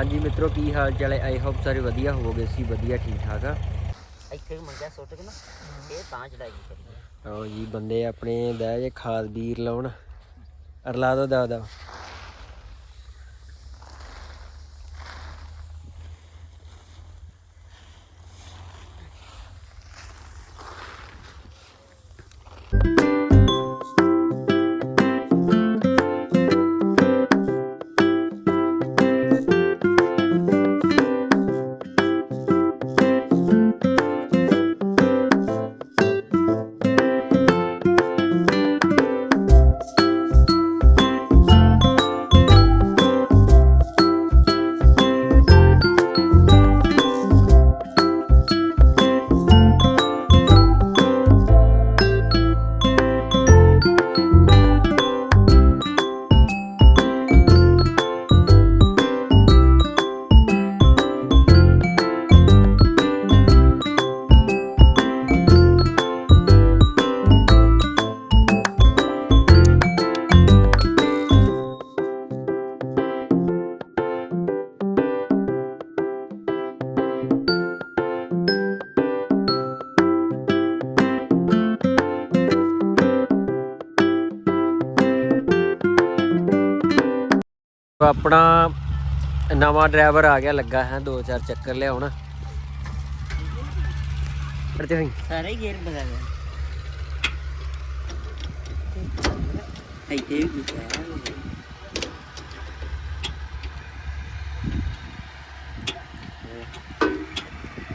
ਹਾਂਜੀ ਮਿੱਤਰੋ ਕੀ ਹਾਲ ਚਾਲ ਹੈ? ਆਈ ਹੋਪ ਸਾਰੇ ਵਧੀਆ ਹੋਵੋਗੇ ਸੀ ਵਧੀਆ ਠੀਕ ਠਾਕ ਆ। ਇੱਥੇ ਵੀ ਮੰਗਿਆ ਸੁੱਟ ਕੇ ਨਾ ਇਹ ਤਾਂ ਚੜਾਈ ਕਰੀ ਆਓ ਜੀ ਬੰਦੇ ਆਪਣੇ ਬਹਿ ਜੇ ਖਾਦ ਬੀਰ ਲਾਉਣ। ਅਰਲਾ ਦੋ ਦਾ ਆਪਣਾ ਨਵਾਂ ਡਰਾਈਵਰ ਆ ਗਿਆ ਲੱਗਾ ਹੈ ਦੋ ਚਾਰ ਚੱਕਰ ਲਿਆਉਣ। ਪੜਦੇ ਹੋਈ ਸਾਰੇ ਗੇਰ ਬਗਾ ਦੇ ਇੱਥੇ ਵੀ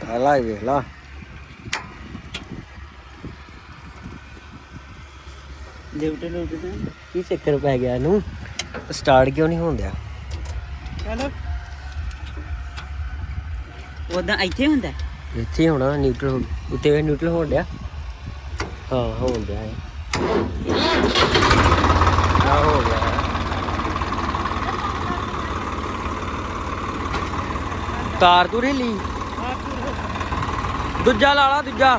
ਕਾਲਾ ਹੀ। ਵੇਖ ਲਾ। ਡਿਊਟੀ ਤਾਂ ਕੀ ਚੱਕਰ ਪੈ ਗਿਆ ਇਹਨੂੰ? ਸਟਾਰਟ ਕਿਉਂ ਨਹੀਂ ਹੁੰਦਿਆ ਚਲੋ। ਉਹਦਾ ਇੱਥੇ ਹੁੰਦਾ? ਇੱਥੇ ਹੋਣਾ ਨਿਊਟਰਲ ਹੋ ਉੱਤੇ ਵੇ ਨਿਊਟਰਲ ਹੋਣ ਡਿਆ। ਹਾਂ ਹੋਣ ਡਿਆ ਹੈ ਆ ਹੋ ਗਿਆ। ਤਾਰ ਤੂੰ ਢਿੱਲੀ ਦੂਜਾ ਲਾ ਲਾ ਦੂਜਾ।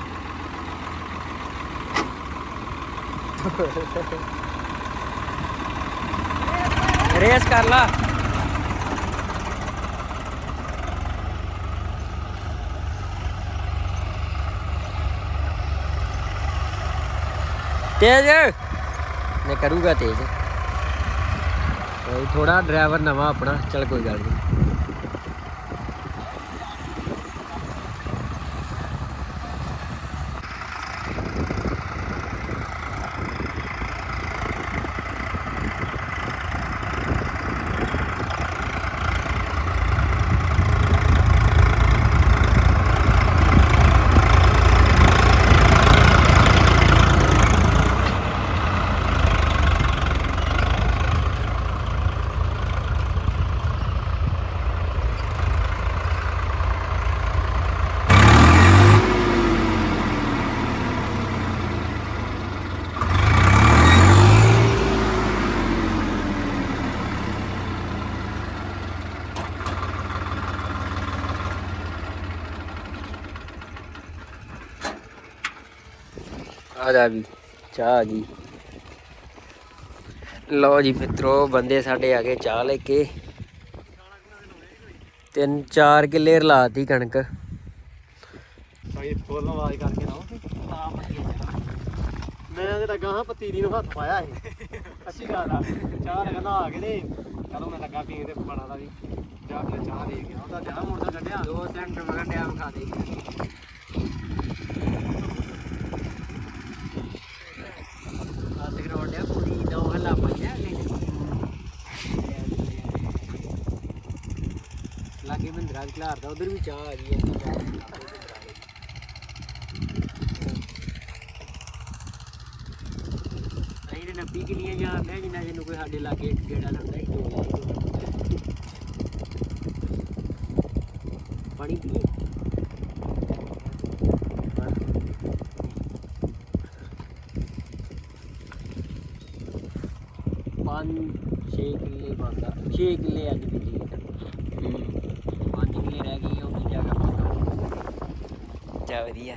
ਰੇਸ ਕਰ ਲਾ। ਤੇਜ। ਮੈਂ ਕਰੂਗਾ ਤੇਜ। ਥੋੜਾ ਡਰਾਈਵਰ ਨਵਾਂ ਆਪਣਾ ਚਲ ਕੋਈ ਗੱਲ ਨਹੀਂ ਆ ਜਾ ਵੀ ਚਾਹ ਗਈ ਲਓ ਜੀ ਮਿੱਤਰੋ ਬੰਦੇ ਸਾਡੇ ਆ ਗਏ ਚਾਹ ਲੈ ਕੇ। ਤਿੰਨ ਚਾਰ ਕਿੱਲੇ ਰਲਾਤੀ ਕਣਕ। ਭਾਈ ਫੁੱਲ ਆਵਾਜ਼ ਕਰਕੇ ਨਾ ਆ ਮੰਗੇ ਮੈਂ ਤੇ ਲੱਗਾ ਹਾਂ ਪਤੀਰੀ ਨੂੰ ਹੱਥ ਪਾਇਆ ਸੀ। ਅੱਛੀ ਗੱਲ ਆ। ਚਾਹ ਲਗਾ ਨਾ ਆ ਕੇ ਨੇ। ਚਲੋ ਮੈਂ ਲੱਗਾ ਪੀਣ ਤੇ ਬਣਾ ਦਾ ਵੀ। ਜਾ ਕੇ ਚਾਹ ਦੇ ਗਿਆ ਉਹਦਾ ਜਾ ਮੁਰਦਾ ਕੱਢਿਆ। ਦੋ ਸੈਂਟਰ ਮਗਰ ਡੈਮ ਖਾ ਦੇ ਆਤੇ ਗਰਾਉਂਡ ਆ ਪੂਰੀ ਦੋ ਹਲਾ ਪਾਇਆ ਲਾਗੇ ਵੀ ਖਲਾਰਦਾ, ਉਧਰ ਵੀ ਚਾਹ ਆ ਗਈ ਹੈ ਅਸੀਂ ਤੇ ਨੱਬੀ ਕਿਲੀਆਂ ਜਾਂਦੇ ਆ ਜਿੰਨਾ ਜਿਹਨੂੰ ਕੋਈ ਸਾਡੇ ਲਾਗੇ ਗੇੜਾ ਲੱਗਦਾ ਹੀ ਦੋ ਪਾਣੀ ਪੀਏ? ਪੰਜ 6 ਕਿੱਲੇ ਬੰਦਾ 6 ਕਿੱਲੇ ਅੱਜ ਬੀਜੀ। ਹੋਇਆ ਵਧੀਆ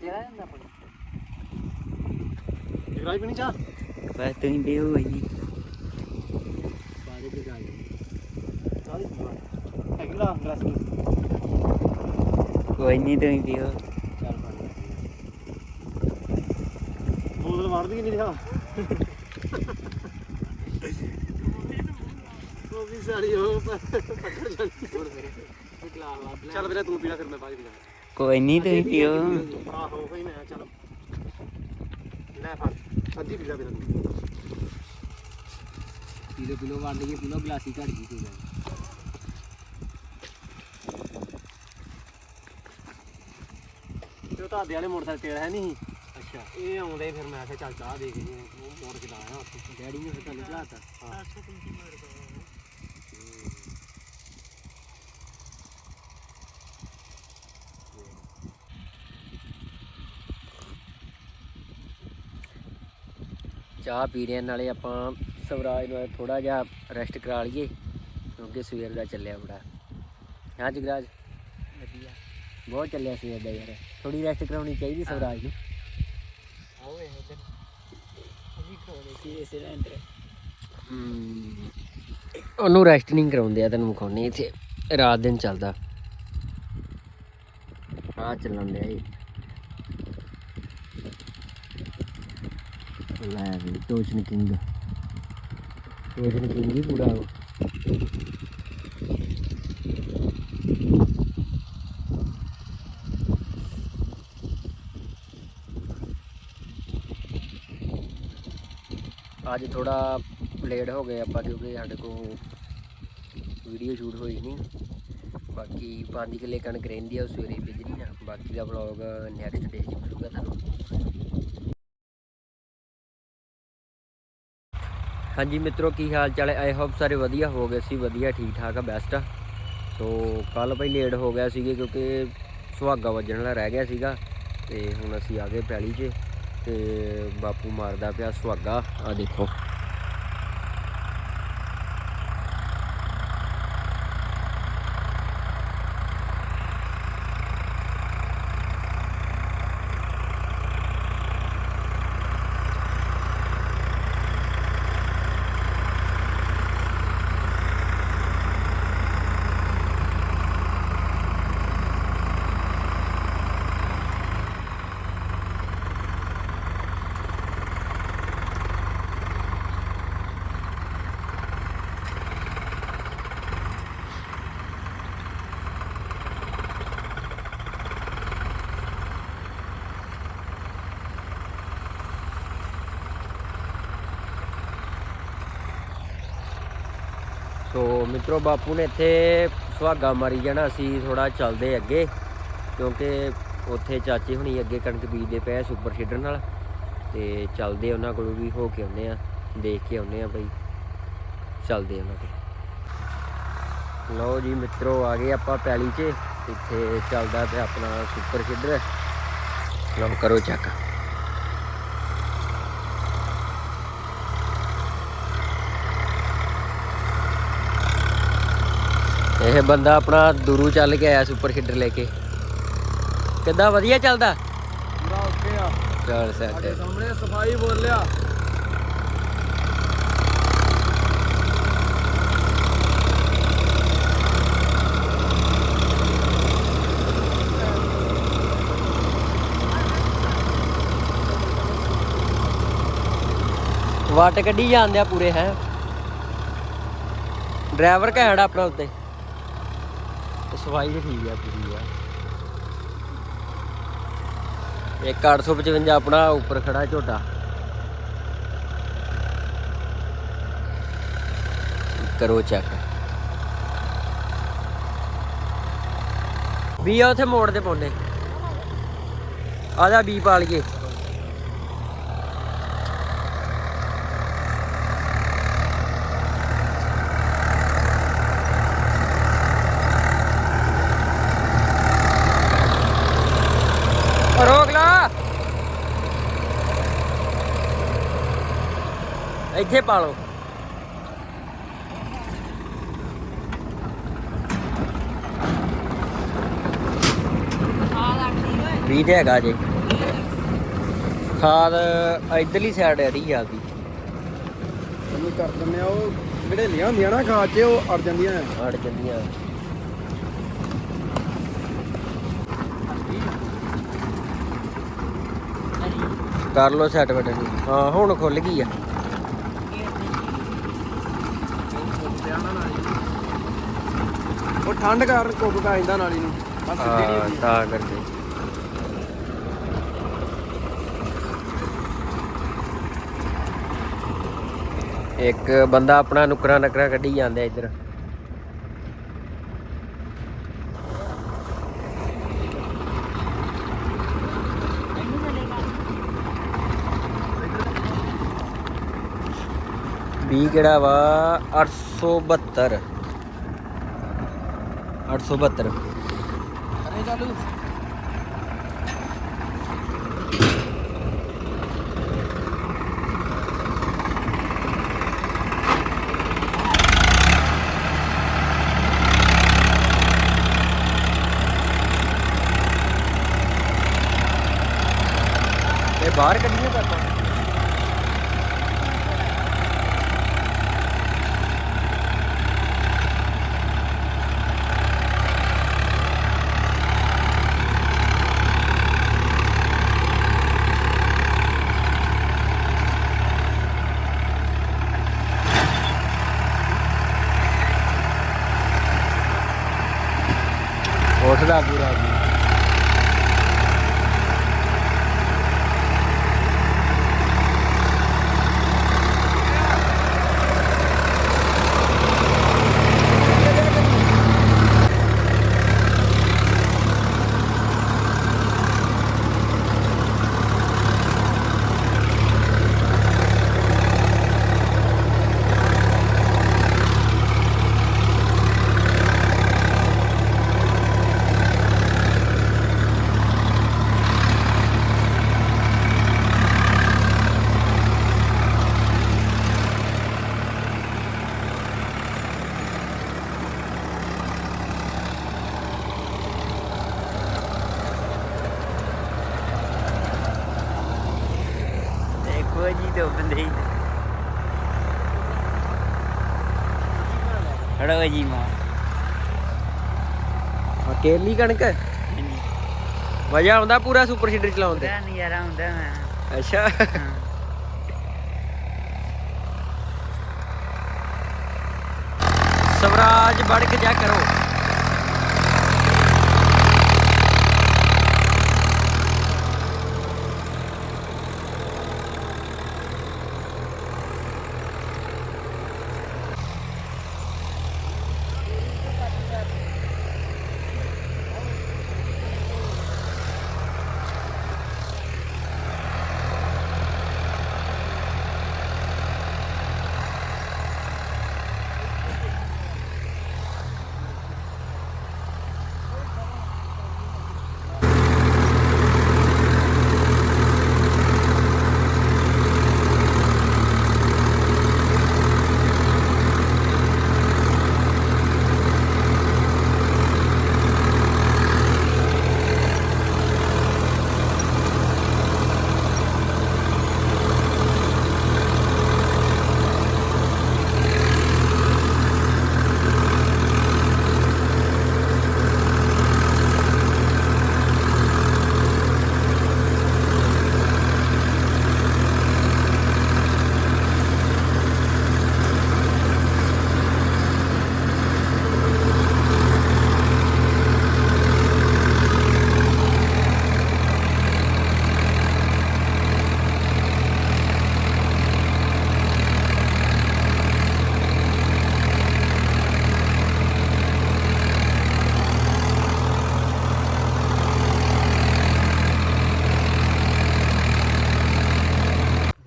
ਤੇਰਾ ਨਾ ਪੜੀ ਜਗਰਾਈ ਪਣੀ ਚਾ ਬਸ ਤੂੰ ਹੀ ਬੇਹੋ ਹੋਈ ਸਾਰੇ ਜਗਰਾਈ ਸਾਰੇ ਜਗਰਾਈ ਅਗਲਾ ਗਲਾਸ ਕੋਈ ਨਹੀਂ ਤੂੰ ਹੀ ਬੇਹੋ ਚੱਲ ਪੜੀ ਬੋਲ ਮਾਰਦੀ ਨਹੀਂ ਰਿਹਾ ਵੀ ਸਾਰੀ ਉਹ ਪੱਕੜ ਚੱਲ ਵੀਰੇ ਤੂੰ ਪੀਲਾ ਫਿਰ ਮੈਂ ਬਾਅਦ ਪੀਲਾ ਕੋਈ ਨਹੀਂ ਤੁਸੀਂ ਪੀਓ। ਆਹੋ ਕੋਈ ਨਾ ਚੱਲ। ਲੈ ਫੜ। ਅੱਧੀ ਪੀਲਾ ਵੀਰੇ ਤੂੰ ਪੀਲੋ ਪੀਲੋ ਵੰਡ ਕੇ ਪੀਲੋ ਗਲਾਸੀ ਘੜ ਗਈ ਕੋਈ ਤੇ ਉਹ ਤੁਹਾਡੇ ਵਾਲੇ ਮੋਟਰਸਾਈਕਲ ਤੇਲ ਹੈ ਨਹੀਂ ਅੱਛਾ। ਇਹ ਆਉਂਦੇ ਫਿਰ ਮੈਂ ਕਿਹਾ ਚੱਲ ਚਾਹ ਦੇ ਕੇ ਜੀ ਉਹ ਮੋੜ ਕੇ ਲਾਇਆ ਉੱਥੇ। ਡੈਡੀ ਨੇ ਫਿਰ ਤੁਹਾਨੂੰ ਚਲਾਤਾ ਹਾਂ। ਚਾਹ ਪੀ ਰਹੇ ਨਾਲੇ ਆਪਾਂ ਸਵਰਾਜ ਨੂੰ ਥੋੜਾ ਜਿਹਾ ਰੈਸਟ ਕਰਾ ਲਈਏ ਕਿਉਂਕਿ ਸਵੇਰ ਦਾ ਚੱਲਿਆ ਬੜਾ। ਹਾਂ ਜਗਰਾਜ? ਵਧੀਆ। ਬਹੁਤ ਚੱਲਿਆ ਸਵੇਰ ਦਾ ਯਾਰ। ਥੋੜੀ ਰੈਸਟ ਕਰਾਉਣੀ ਚਾਹੀਦੀ ਸਵਰਾਜ ਨੂੰ। ਸੀ ਇਸ ਰੈਂਟਰ ਹਮ, ਉਹਨੂੰ ਰੈਸਟ ਨਹੀਂ ਕਰਾਉਂਦੇ ਆ ਤੈਨੂੰ ਵਿਖਾਉਣੀ ਇੱਥੇ। ਰਾਤ ਦਿਨ ਚੱਲਦਾ। ਆ ਚੱਲਣ ਡਿਆ ਇਹ। ਲੈ ਵੀ ਟੋਚਨ ਕਿੰਗ। ਟੋਚਨ ਕਿੰਗ ਹੀ ਪੂਰਾ ਅੱਜ ਥੋੜਾ ਲੇਟ ਹੋ ਗਏ ਆਪਾਂ ਕਿਉਂਕਿ ਸਾਡੇ ਕੋਲ ਵੀਡੀਓ ਸ਼ੂਟ ਹੋਈ ਨਹੀਂ ਬਾਕੀ 5 ਕਿੱਲੇ ਕਣਕ ਰਹਿੰਦੀ ਆ, ਉਹ ਸਵੇਰੇ ਬੀਜਣੀ ਆ। ਬਾਕੀ ਦਾ ਵਲੌਗ ਨੈਕਸਟ ਡੇ 'ਚ ਮਿਲੂਗਾ ਤੁਹਾਨੂੰ। ਹਾਂਜੀ ਮਿੱਤਰੋ, ਕੀ ਹਾਲ ਚਾਲ ਹੈ? ਆਈ ਹੋਪ ਸਾਰੇ ਵਧੀਆ ਹੋ ਗਏ ਸੀ, ਵਧੀਆ ਠੀਕ ਠਾਕ ਆ ਬੈਸਟ ਆ। ਸੋ ਕੱਲ ਭਾਈ ਲੇਟ ਹੋ ਗਿਆ ਸੀਗੇ ਕਿਉਂਕਿ ਸੁਹਾਗਾ ਵੱਜਣ ਵਾਲਾ ਰਹਿ ਗਿਆ ਸੀਗਾ ਤੇ ਹੁਣ ਅਸੀਂ ਆ ਗਏ ਪੈਲੀ 'ਚ ਤੇ ਬਾਪੂ ਮਾਰਦਾ ਪਿਆ ਸੁਹਾਗਾ। ਆ ਦੇਖੋ। ਸੋ ਮਿੱਤਰੋ ਬਾਪੂ ਨੇ ਇੱਥੇ ਸੁਹਾਗਾ ਮਾਰੀ ਜਾਣਾ, ਅਸੀਂ ਥੋੜਾ ਚੱਲਦੇ ਅੱਗੇ, ਕਿਉਂਕਿ ਉੱਥੇ ਚਾਚੇ ਹੁਣੀ ਅੱਗੇ ਕਣਕ ਬੀਜਦੇ ਪਏ ਸੁਪਰ ਸੀਡਰ ਨਾਲ, ਤੇ ਚੱਲਦੇ ਉਹਨਾਂ ਕੋਲੋਂ ਵੀ ਹੋ ਕੇ ਆਉਂਦੇ ਆ, ਦੇਖ ਕੇ ਆਉਂਦੇ ਆ ਬਈ, ਚੱਲਦੇ ਉਹਨਾਂ ਕੋਲ। ਲਓ ਜੀ ਮਿੱਤਰੋ, ਆ ਗਏ ਆਪਾਂ ਪੈਲੀ 'ਚ, ਇੱਥੇ ਚੱਲਦਾ ਪਿਆ ਆਪਣਾ ਸੁਪਰ ਸੀਡਰ। ਲਓ ਕਰੋ ਚੈੱਕ। ਇਹ ਬੰਦਾ ਆਪਣਾ ਦੂਰੂ ਚੱਲ ਕੇ ਆਇਆ ਸੁਪਰ ਸੀਡਰ ਲੈ ਕੇ। ਕਿੱਦਾਂ ਵਧੀਆ ਚੱਲਦਾ? ਪੂਰਾ ਓਕੇ ਆ। ਚੱਲ ਸਾਡੇ ਸੈਟ ਸਾਹਮਣੇ ਸਫ਼ਾਈ ਬੋਲਿਆ ਵੱਟ ਕੱਢੀ ਜਾਂਦੇ ਆ ਪੂਰੇ ਹੈ। ਡਰਾਈਵਰ ਘੈਂਟ ਆਪਣਾ ਉੱਤੇ। ਸਫ਼ਾਈ ਤੇ ਠੀਕ ਆ, ਪੂਰੀ ਆ। ਇੱਕ 855 ਆਪਣਾ ਉੱਪਰ ਖੜਾ ਝੋਟਾ ਕਰੋ ਚੈੱਕ ਵੀ ਆ ਉਥੇ ਮੋੜ ਤੇ ਪਾਉਨੇ ਆ ਜਾ ਬੀ ਪਾ ਲਈਏ ਇੱਥੇ ਪਾ ਲਓ ਵੀ ਤੇ ਹੈਗਾ ਜੇ। ਖਾਦ ਇਧਰਲੀ ਸਾਈਡ ਆ ਰਹੀ ਆ ਗਈ। ਉਹਨੂੰ ਕਰ ਦਿੰਨੇ ਆ ਉਹ ਜਿਹੜੇ ਲਿਆ ਹੁੰਦੀਆਂ ਨਾ ਖਾਦ 'ਚ ਉਹ ਅੜ ਜਾਂਦੀਆਂ ਆ। ਅੜ ਜਾਂਦੀਆਂ। ਕਰ ਲੋ ਸੈਟ ਬਟਨ। ਹਾਂ ਹੁਣ ਖੁੱਲ ਗਈ ਆ। ਠੰਡ ਕਾਰਨ ਕੁੱਕ ਪੈ ਜਾਂਦਾ ਨਾਲੀ ਨੂੰ। ਸਿੱਧੀ ਨਹੀਂ ਹੁੰਦੀ। ਤਾਂ ਕਰਕੇ। ਇੱਕ ਬੰਦਾ ਆਪਣਾ ਨੁਕਰਾ ਨਕਰਾ ਕੱਢੀ ਜਾਂਦਾ ਇੱਧਰ। ਵੀ ਕਿਹੜਾ ਵਾ? 872 872 ਅਰੇ ਚਾਲੂ ਇਹ ਬਾਹਰ ਕੱਢੀਆਂ ਪਾਪਾ ਉੱਠਦਾ ਪੂਰਾ ਵੀ ਦੇਖੋ ਜੀ ਤੇ ਬੰਦੇ ਹੀ ਖੜੋ ਜੀ ਮਾਂ। ਅਕੇਲੀ ਕਣਕ? ਮਜ਼ਾ ਆਉਂਦਾ ਪੂਰਾ ਸੁਪਰ ਸੀਡਰ ਚਲਾਉਣ ਤੇ? ਪੂਰਾ ਨਜ਼ਾਰਾ ਹੁੰਦਾ ਮੈਂ ਅੱਛਾ। ਸਵਰਾਜ ਵੜ ਕੇ ਜਾ ਕਰੋ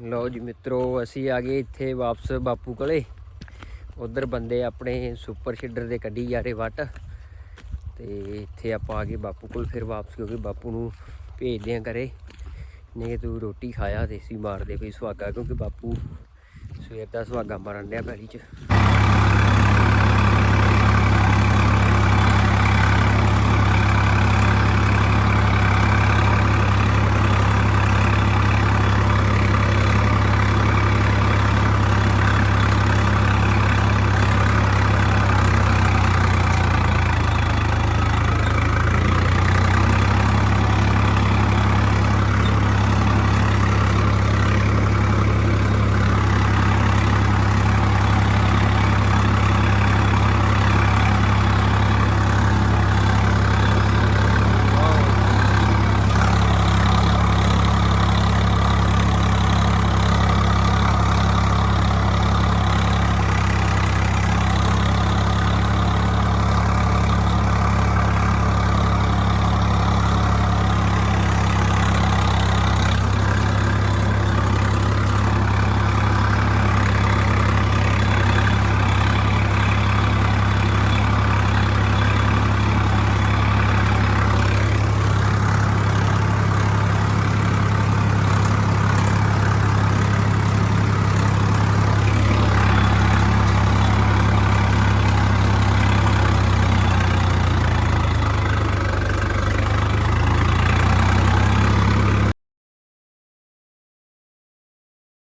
ਲਓ ਜੀ ਮਿੱਤਰੋ, ਅਸੀਂ ਆ ਗਏ ਇੱਥੇ ਵਾਪਸ ਬਾਪੂ ਕੋਲੇ। ਉਧਰ ਬੰਦੇ ਆਪਣੇ ਸੁਪਰ ਸ਼ੀਡਰ ਦੇ ਕੱਢੀ ਜਾ ਰਹੇ ਵੱਟ। ਤੇ ਇੱਥੇ ਆਪਾਂ ਆ ਗਏ ਬਾਪੂ ਕੋਲ ਫਿਰ ਵਾਪਸ, ਕਿਉਂਕਿ ਬਾਪੂ ਨੂੰ ਭੇਜਦੇ ਆ ਘਰੇ। ਨਹੀਂ ਤੂੰ ਰੋਟੀ ਖਾਇਆ, ਦੇਸੀ ਮਾਰਦੇ ਕੋਈ ਸੁਹਾਗਾ, ਕਿਉਂਕਿ ਬਾਪੂ ਸਵੇਰ ਦਾ ਸੁਹਾਗਾ ਮਾਰਨ ਡਿਆ ਪੈਲੀ 'ਚ।